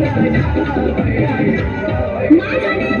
भरोसा जाला जा माझ्या